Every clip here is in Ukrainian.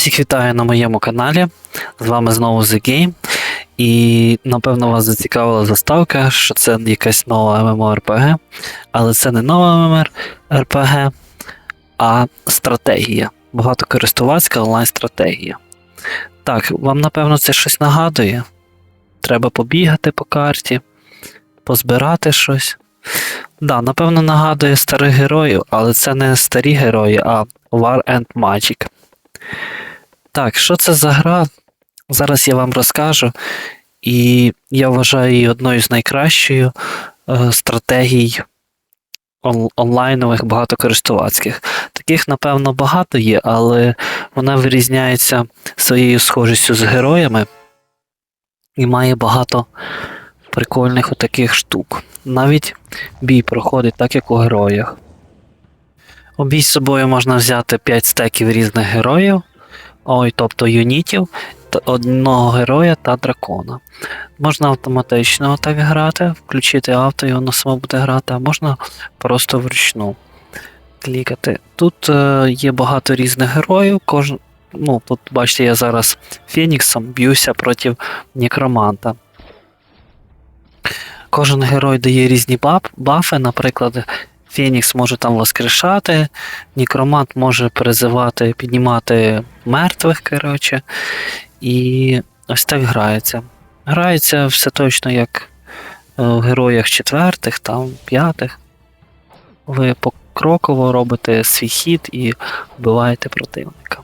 Всіх вітаю на моєму каналі. З вами знову The Game. І напевно вас зацікавила заставка, що це якась нова MMORPG. Але це не нова MMORPG, а стратегія. Багатокористувацька онлайн-стратегія. Так, вам напевно це щось нагадує. Треба побігати по карті, позбирати щось. Да, напевно, нагадує старих героїв, але це не старі герої, а War and Magic. Так, що це за гра? Зараз я вам розкажу. І я вважаю її одною з найкращою е, стратегій он- онлайнових багатокористувацьких. Таких, напевно, багато є, але вона вирізняється своєю схожістю з героями і має багато прикольних таких штук. Навіть бій проходить так, як у героях. У бій з собою можна взяти 5 стеків різних героїв, ой, тобто юнітів, одного героя та дракона. Можна автоматично так грати, включити авто і воно само буде грати, а можна просто вручну клікати. Тут е, є багато різних героїв. Кожен, ну, тут, бачите, я зараз Феніксом б'юся проти некроманта. Кожен герой дає різні баф, бафи, наприклад, Фенікс може там воскрешати, Некромант може призивати, піднімати мертвих, коротше. І ось так грається. Грається все точно як е, в героях четвертих, там, п'ятих. Ви покроково робите свій хід і вбиваєте противника.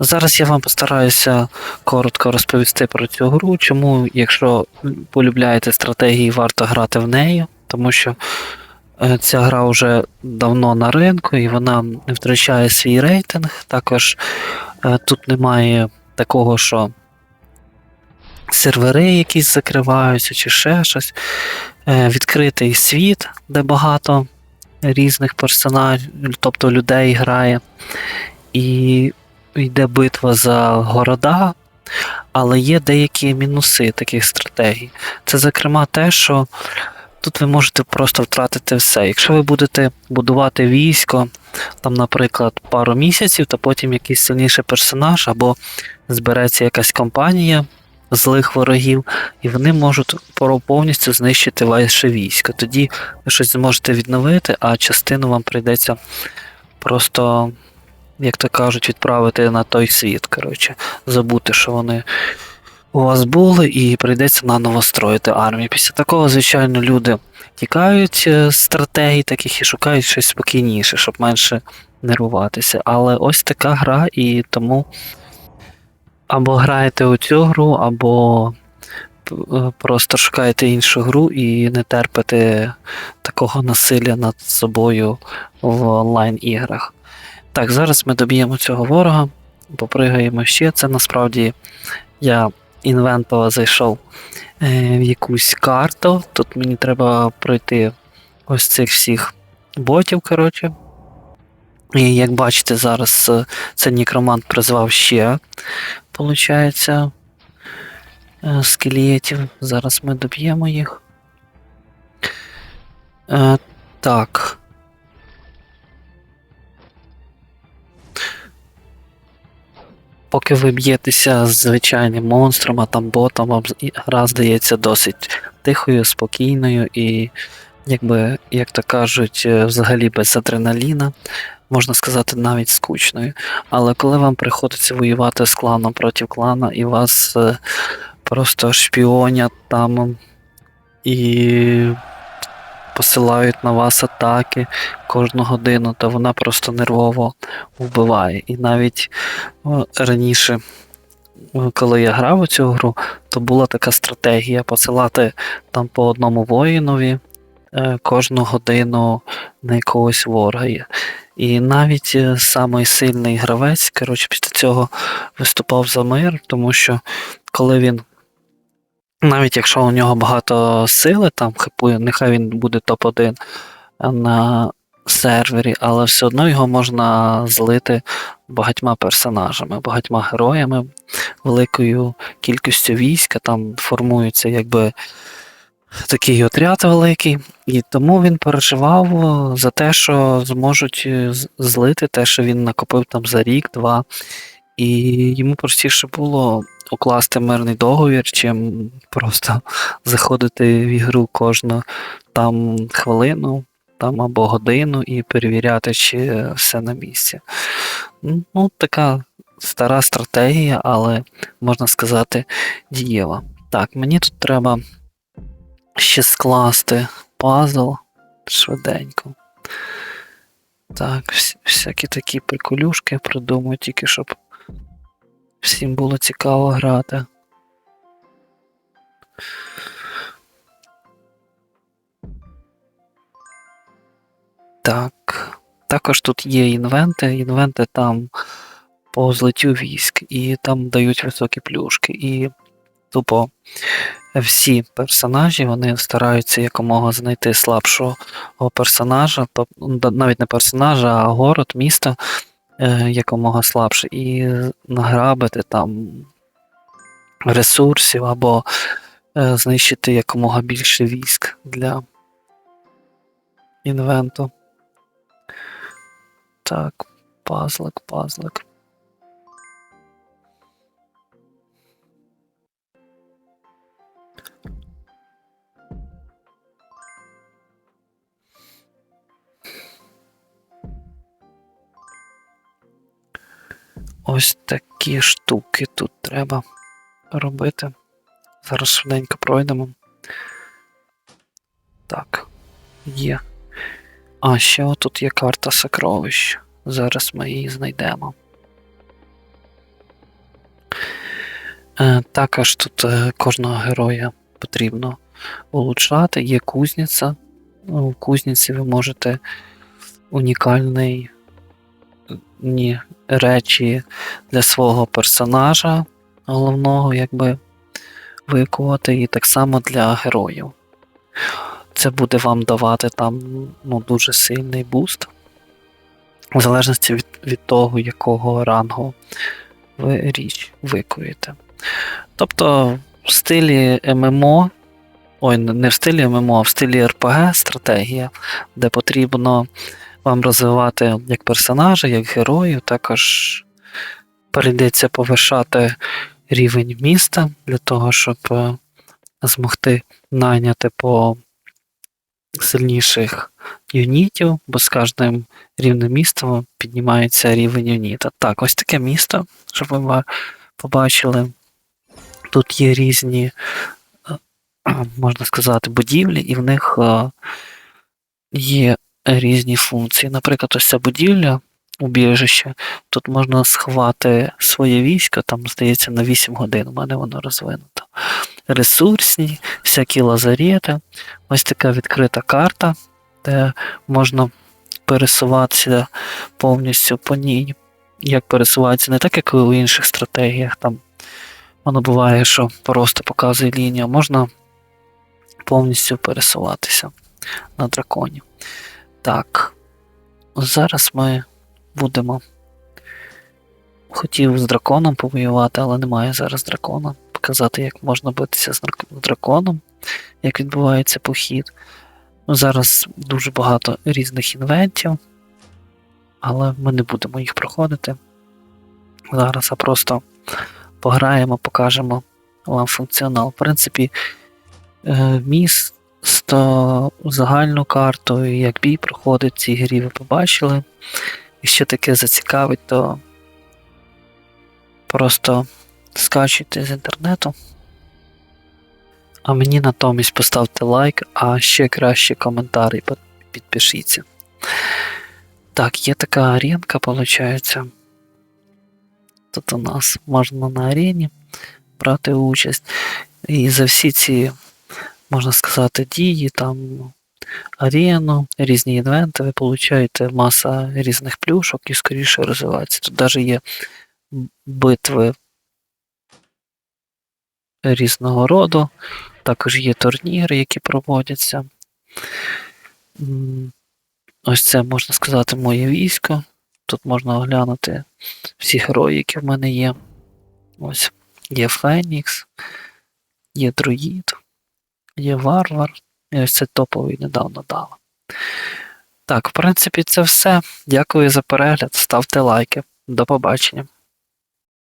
Зараз я вам постараюся коротко розповісти про цю гру, чому, якщо полюбляєте стратегії, варто грати в неї, тому що ця гра вже давно на ринку і вона не втрачає свій рейтинг. Також е, тут немає такого, що сервери якісь закриваються чи ще щось. Е, Відкритий світ, де багато різних персонажів, тобто людей грає. І йде битва за города, але є деякі мінуси таких стратегій. Це, зокрема, те, що тут ви можете просто втратити все. Якщо ви будете будувати військо, там, наприклад, пару місяців, то потім якийсь сильніший персонаж, або збереться якась компанія злих ворогів, і вони можуть повністю знищити ваше військо. Тоді ви щось зможете відновити, а частину вам прийдеться просто, як то кажуть, відправити на той світ. Коротше, забути, що вони у вас були, і прийдеться наново строїти армію. Після такого, звичайно, люди тікають е, з стратегій таких і шукають щось спокійніше, щоб менше нервуватися. Але ось така гра, і тому або граєте у цю гру, або е, просто шукаєте іншу гру і не терпите такого насилля над собою в онлайн-іграх. Так, зараз ми доб'ємо цього ворога, попригаємо ще. Це насправді я інвентово зайшов е, в якусь карту. Тут мені треба пройти ось цих всіх ботів, коротше. І як бачите, зараз е, цей некромант призвав ще, виходить, е, скелетів. Зараз ми доб'ємо їх. Так. Поки ви б'єтеся з звичайним монстром, а там ботом, вам гра здається досить тихою, спокійною і, якби, як то кажуть, е, взагалі без адреналіна, можна сказати, навіть скучною. Але коли вам приходиться воювати з кланом проти клана, і вас е, просто шпіонять там і посилають на вас атаки кожну годину, то вона просто нервово вбиває. І навіть раніше, коли я грав у цю гру, то була така стратегія посилати там по одному воїнові е, кожну годину на якогось ворога. І навіть е, самий сильний гравець, коротше, після цього виступав за мир, тому що коли він. Навіть якщо у нього багато сили, там хипує, нехай він буде топ-1 на сервері, але все одно його можна злити багатьма персонажами, багатьма героями, великою кількістю війська, там формується якби такий отряд великий, і тому він переживав за те, що зможуть злити те, що він накопив там за рік-два. І йому простіше було укласти мирний договір, чим просто заходити в ігру кожну там хвилину там або годину і перевіряти, чи все на місці. Ну, така стара стратегія, але можна сказати, дієва. Так, мені тут треба ще скласти пазл швиденько. Так, всякі такі приколюшки придумаю, тільки щоб всім було цікаво грати. Так. Також тут є інвенти. Інвенти там по злиттю військ, і там дають високі плюшки. І тупо всі персонажі вони стараються якомога знайти слабшого персонажа, навіть не персонажа, а город, місто е, якомога слабше, і награбити там ресурсів або е, знищити якомога більше військ для інвенту. Так, пазлик, пазлик. Ось такі штуки тут треба робити. Зараз швиденько пройдемо. Так, є. А, ще отут є карта сокровищ. Зараз ми її знайдемо. Е, також тут е, кожного героя потрібно улучшати. Є кузниця. У кузниці ви можете унікальний ні, речі для свого персонажа головного, якби викувати, і так само для героїв. Це буде вам давати там ну, дуже сильний буст, в залежності від, від того, якого рангу ви річ викуєте. Тобто в стилі ММО, ой, не в стилі ММО, а в стилі РПГ стратегія, де потрібно вам розвивати як персонажа, як героїв, також прийдеться повершати рівень міста для того, щоб е, змогти найняти по сильніших юнітів, бо з кожним рівнем міста піднімається рівень юніта. Так, ось таке місто, щоб ви побачили. Тут є різні, е, можна сказати, будівлі, і в них е, є різні функції. Наприклад, ось ця будівля, убіжище, тут можна сховати своє військо, там, здається, на 8 годин. У мене воно розвинуто. Ресурсні, всякі лазаріти. Ось така відкрита карта, де можна пересуватися повністю по ній. Як пересуватися, не так, як у інших стратегіях. Там воно буває, що просто показує лінію, можна повністю пересуватися на драконі. Так, зараз ми будемо. Хотів з драконом повоювати, але немає зараз дракона. Показати, як можна битися з драконом, як відбувається похід. Ну, Зараз дуже багато різних інвентів, але ми не будемо їх проходити. Зараз а просто пограємо, покажемо вам функціонал. В принципі, е, місто, загальну карту, і як бій проходить в цій грі, ви побачили. Якщо таке зацікавить, то просто скачуйте з інтернету. А мені натомість поставте лайк, а ще краще коментар і підпишіться. Так, є така аренка, виходить. Тут у нас можна на арені брати участь. І за всі ці, можна сказати, дії, там арену, різні івенти, ви получаєте маса різних плюшок і скоріше розвивається. Тут навіть є битви різного роду, також є турніри, які проводяться. Ось це можна сказати моє військо. Тут можна оглянути всі герої, які в мене є. Ось є Фенікс, є Друїд, є Варвар. І ось це топовий недавно дала. Так, в принципі, це все. Дякую за перегляд. Ставте лайки. До побачення.